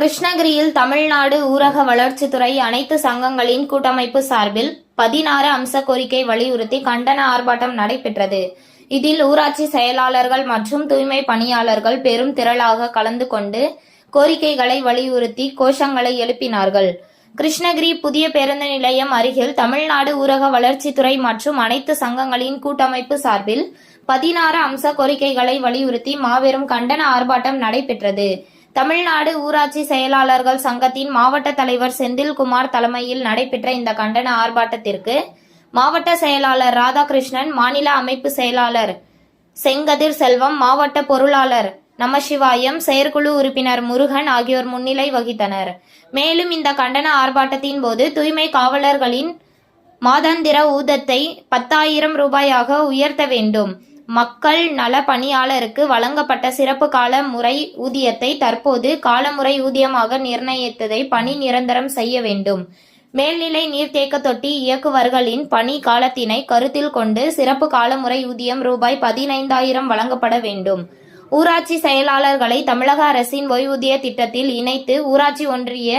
கிருஷ்ணகிரியில் தமிழ்நாடு ஊரக வளர்ச்சித்துறை அனைத்து சங்கங்களின் கூட்டமைப்பு சார்பில் பதினாறு அம்ச கோரிக்கை வலியுறுத்தி கண்டன ஆர்ப்பாட்டம் நடைபெற்றது. இதில் ஊராட்சி செயலாளர்கள் மற்றும் தூய்மை பணியாளர்கள் பெரும் திரளாக கலந்து கொண்டு கோரிக்கைகளை வலியுறுத்தி கோஷங்களை எழுப்பினார்கள். கிருஷ்ணகிரி புதிய பேருந்து நிலையம் அருகில் தமிழ்நாடு ஊரக வளர்ச்சித்துறை மற்றும் அனைத்து சங்கங்களின் கூட்டமைப்பு சார்பில் பதினாறு அம்ச கோரிக்கைகளை வலியுறுத்தி மாபெரும் கண்டன ஆர்ப்பாட்டம் நடைபெற்றது. தமிழ்நாடு ஊராட்சி செயலாளர்கள் சங்கத்தின் மாவட்ட தலைவர் செந்தில்குமார் தலைமையில் நடைபெற்ற இந்த கண்டன ஆர்ப்பாட்டத்திற்கு மாவட்ட செயலாளர் ராதாகிருஷ்ணன் மாநில அமைப்பு செயலாளர் செங்கதிர் செல்வம் மாவட்ட பொருளாளர் நமசிவாயம் செயற்குழு உறுப்பினர் முருகன் ஆகியோர் முன்னிலை வகித்தனர். மேலும் இந்த கண்டன ஆர்ப்பாட்டத்தின் போது தூய்மை காவலர்களின் மாதாந்திர ஊதத்தை பத்தாயிரம் ரூபாயாக உயர்த்த வேண்டும். மக்கள் நல பணியாளருக்கு வழங்கப்பட்ட சிறப்பு கால முறை ஊதியத்தை தற்போது காலமுறை ஊதியமாக நிர்ணயித்ததை பணி நிரந்தரம் செய்ய வேண்டும். மேல்நிலை நீர்த்தேக்க தொட்டி இயக்குவர்களின் பணி காலத்தினை கருத்தில் கொண்டு சிறப்பு காலமுறை ஊதியம் ரூபாய் பதினைந்தாயிரம் வழங்கப்பட வேண்டும். ஊராட்சி செயலாளர்களை தமிழக அரசின் ஓய்வூதிய திட்டத்தில் இணைத்து ஊராட்சி ஒன்றிய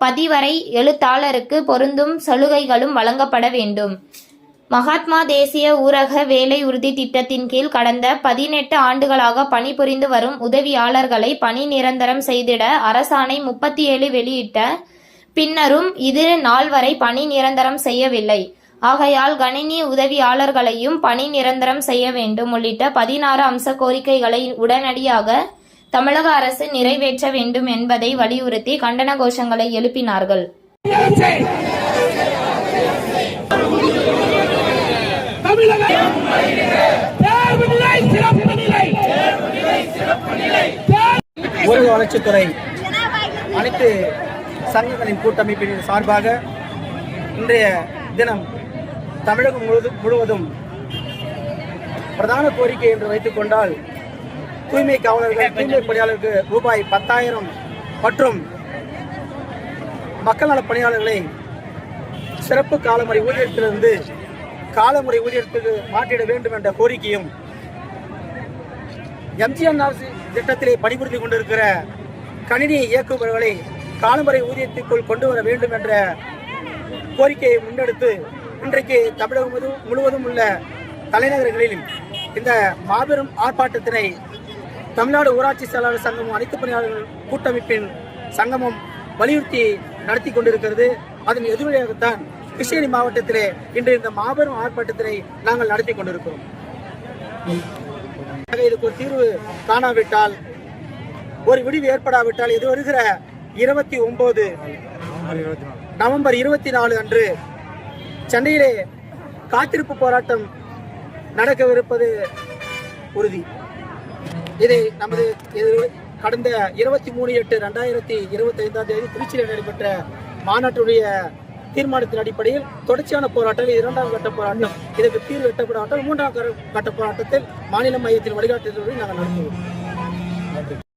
பதிவரை எழுத்தாளருக்கு பொருந்தும் சலுகைகளும் வழங்கப்பட வேண்டும். மகாத்மா தேசிய ஊரக வேலை உறுதி திட்டத்தின் கீழ் கடந்த பதினெட்டு ஆண்டுகளாக பணிபுரிந்து வரும் உதவியாளர்களை பணி நிரந்தரம் செய்திட அரசாணை முப்பத்தி ஏழு வெளியிட்ட பின்னரும் இது நாள் வரை பணி நிரந்தரம் செய்யவில்லை. ஆகையால் கணினி உதவியாளர்களையும் பணி நிரந்தரம் செய்ய வேண்டும் உள்ளிட்ட பதினாறு அம்ச கோரிக்கைகளை உடனடியாக தமிழக அரசு நிறைவேற்ற வேண்டும் என்பதை வலியுறுத்தி கண்டன கோஷங்களை எழுப்பினார்கள். தமிழக தேர்வுநிலை சிறப்பு நிலை ஊரக வளர்ச்சித்துறை அனைத்து சங்கங்களின் கூட்டமைப்பின் சார்பாக இன்றைய தினம் தமிழகம் முழுவதும் முழுவதும் பிரதான கோரிக்கை என்று வைத்துக் கொண்டால் தூய்மை காவலர்கள் தூய்மை பணியாளருக்கு ரூபாய் பத்தாயிரம் மற்றும் மக்கள் நலப் பணியாளர்களை சிறப்பு காலமுறை ஊதியத்திலிருந்து காலமுறை ஊதியத்துக்கு மாற்றிட வேண்டும் என்ற கோரிக்கையும் எம்ஜிஎன் திட்டத்திலே பணிபுரிந்து கொண்டிருக்கிற கணினி இயக்குபவர்களை காலமுறை ஊதியத்திற்குள் கொண்டு வர வேண்டும் என்ற கோரிக்கையை முன்னெடுத்து இன்றைக்கு தமிழகம் முழுவதும் உள்ள தலைநகரங்களில் இந்த மாபெரும் ஆர்ப்பாட்டத்தினை தமிழ்நாடு ஊராட்சி செயலாளர் சங்கமும் அனைத்து பணியாளர்கள் கூட்டமைப்பின் சங்கமும் வலியுறுத்தி நடத்தி கொண்டிருக்கிறது. அதன் எதிரொலியாகத்தான் கிருஷ்ணகிரி மாவட்டத்திலே இன்று இந்த மாபெரும் ஆர்ப்பாட்டத்தினை நாங்கள் நடத்தி கொண்டிருக்கிறோம். இதுக்கு ஒரு தீர்வு காணாவிட்டால் ஒரு விடிவு ஏற்படாவிட்டால் இது வருகிற இருபத்தி ஒன்பது நவம்பர் இருபத்தி நாலு அன்று சென்னையிலே காத்திருப்பு போராட்டம் நடக்கவிருப்பது உறுதி. இதை நமது இது கடந்த இருபத்தி மூணு எட்டு ரெண்டாயிரத்தி இருபத்தி ஐந்தாம் தேதி திருச்சியில் நடைபெற்ற மாநாட்டுடைய தீர்மானத்தின் அடிப்படையில் தொடர்ச்சியான போராட்டம் இரண்டாம் கட்ட போராட்டம். இதற்கு தீர்வு எட்டப்படாவிட்டால் மூன்றாம் கட்ட போராட்டத்தில் மாநில மையத்தின் வழிகாட்டுதல்களை நாங்கள் நடத்துவோம்.